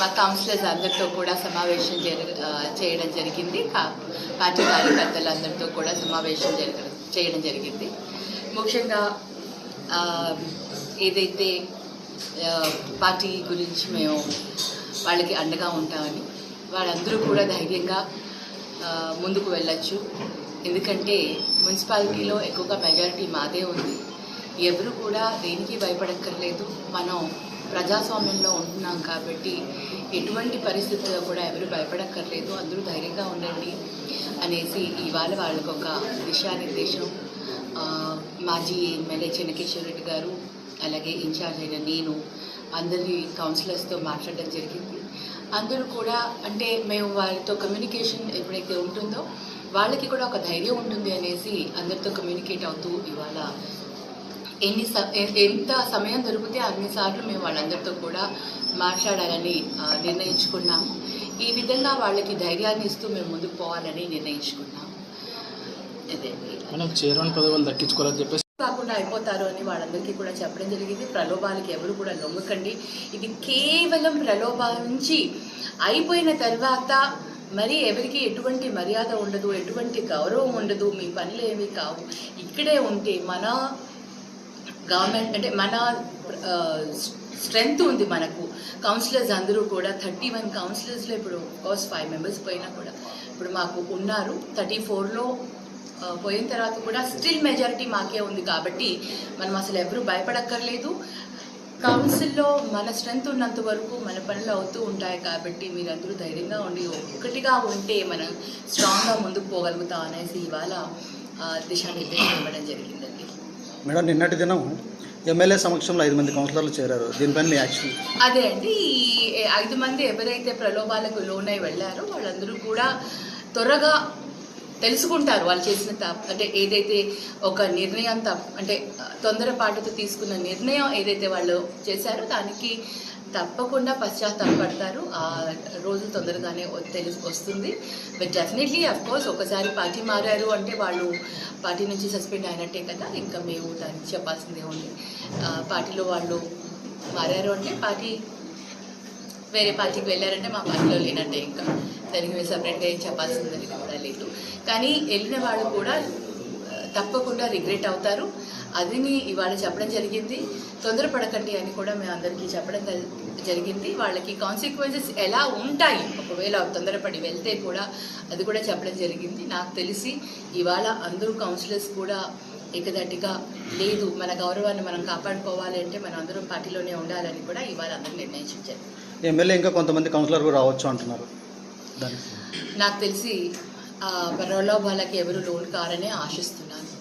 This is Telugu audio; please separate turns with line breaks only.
మా కౌన్సిలర్స్ అందరితో కూడా సమావేశం జరి చేయడం జరిగింది. పార్టీ కార్యకర్తలందరితో కూడా సమావేశం జరగ చేయడం జరిగింది. ముఖ్యంగా ఏదైతే పార్టీ గురించి మేము వాళ్ళకి అండగా ఉంటామని వాళ్ళందరూ కూడా ధైర్యంగా ముందుకు వెళ్ళచ్చు. ఎందుకంటే మున్సిపాలిటీలో ఎక్కువగా మెజారిటీ మాదే ఉంది. ఎవరు కూడా దేనికి భయపడక్కర్లేదు. మనం ప్రజాస్వామ్యంలో ఉంటున్నాం కాబట్టి ఎటువంటి పరిస్థితుల్లో కూడా ఎవరు భయపడక్కర్లేదు అందరూ ధైర్యంగా ఉండండి అనేసి ఇవాళ వాళ్ళకు ఒక దిశానిర్దేశం. మాజీ ఎమ్మెల్యే చెన్నకేశ్వర రెడ్డి గారు అలాగే ఇన్ఛార్జ్ అయిన నేను అందరి కౌన్సిలర్స్తో మాట్లాడడం జరిగింది. అందరూ కూడా అంటే మేము వారితో కమ్యూనికేషన్ ఎప్పుడైతే ఉంటుందో వాళ్ళకి కూడా ఒక ధైర్యం ఉంటుంది అనేసి అందరితో కమ్యూనికేట్ అవుతూ ఇవాళ ఎన్ని ఎంత సమయం దొరికితే అన్నిసార్లు మేము వాళ్ళందరితో కూడా మాట్లాడాలని నిర్ణయించుకున్నాము. ఈ విధంగా వాళ్ళకి ధైర్యాన్ని ఇస్తూ మేము ముందుకు పోవాలని నిర్ణయించుకున్నాము. అదే
మనం చైర్మన్ పదవులు దక్కించుకోవాలని చెప్పేసి
కాకుండా అయిపోతారు అని వాళ్ళందరికీ కూడా చెప్పడం జరిగింది. ప్రలోభాలకి ఎవరు కూడా లొంగకండి ఇది కేవలం ప్రలోభాలించి అయిపోయిన తర్వాత మరి ఎవరికి ఎటువంటి మర్యాద ఉండదు ఎటువంటి గౌరవం ఉండదు మీ పనులు ఏమీ కావు. ఇక్కడే ఉంటే మన గవర్నమెంట్ అంటే మన స్ట్రెంగ్త్ ఉంది మనకు. కౌన్సిలర్స్ అందరూ కూడా థర్టీ వన్ కౌన్సిలర్స్లో ఇప్పుడు కోర్స్ ఫైవ్ మెంబర్స్ పోయినా కూడా. ఇప్పుడు మాకు ఉన్నారు. థర్టీ ఫోర్లో పోయిన తర్వాత కూడా స్టిల్ మెజారిటీ మాకే ఉంది కాబట్టి మనం అసలు ఎవరు భయపడక్కర్లేదు. కౌన్సిల్లో మన స్ట్రెంగ్త్ ఉన్నంత వరకు మన పనులు అవుతూ ఉంటాయి కాబట్టి మీరందరూ ధైర్యంగా ఉండి ఒక్కటిగా ఉంటే మనం స్ట్రాంగ్గా ముందుకు పోగలుగుతాం అనేసి ఇవాళ దిశానిర్దేశం ఇవ్వడం జరిగిందండి.
మేడం నిన్నటి దినం ఎమ్మెల్యే సమక్షంలో ఐదు మంది కౌన్సిలర్లు చేరారు. దీనిపైన మీ యాక్షన్?
అదే అండి ఈ ఐదు మంది ఎవరైతే ప్రలోభాలకు లోనై వెళ్ళారో వాళ్ళందరూ కూడా త్వరగా తెలుసుకుంటారు వాళ్ళు చేసిన తప్పు అంటే ఏదైతే ఒక నిర్ణయం తప్పు అంటే తొందరపాటుతో తీసుకున్న నిర్ణయం ఏదైతే వాళ్ళు చేశారో దానికి తప్పకుండా పశ్చాత్తాపడతారు. ఆ రోజు తొందరగానే తెలుసు వస్తుంది. బట్ డెఫినెట్లీ కోర్స్ ఒకసారి పార్టీ మారారు అంటే వాళ్ళు పార్టీ నుంచి సస్పెండ్ అయినట్టే కదా ఇంకా మేము దానికి చెప్పాల్సిందే ఉంది. పార్టీలో వాళ్ళు మారారు అంటే పార్టీ వేరే పార్టీకి వెళ్ళారంటే మా పార్టీలో లేనట్టే ఇంకా. దానికి మేము సపరేట్గా ఏం చెప్పాల్సిందని కూడా లేదు. కానీ వెళ్ళిన వాళ్ళు కూడా తప్పకుండా రిగ్రెట్ అవుతారు. అదిని ఇవాళ చెప్పడం జరిగింది. తొందరపడకండి అని కూడా మేము అందరికీ చెప్పడం జరిగింది. వాళ్ళకి కాన్సిక్వెన్సెస్ ఎలా ఉంటాయి? ఒకవేళ తొందరపడి వెళ్తే కూడా అది కూడా చెప్పడం జరిగింది. నాకు తెలిసి ఇవాళ అందరూ కౌన్సిలర్స్ కూడా ఏకదట్టిగా లేదు. మన గౌరవాన్ని మనం కాపాడుకోవాలి అంటే మనం అందరం పార్టీలోనే ఉండాలని కూడా ఇవాళ అందరూ నిర్ణయించారు
ఎమ్మెల్యే ఇంకా కొంతమంది కౌన్సిలర్ కూడా రావచ్చు అంటున్నారు.
నాకు తెలిసి ఆ వాళ్ళకి ఎవరు లోన్ కారనే ఆశిస్తున్నాను.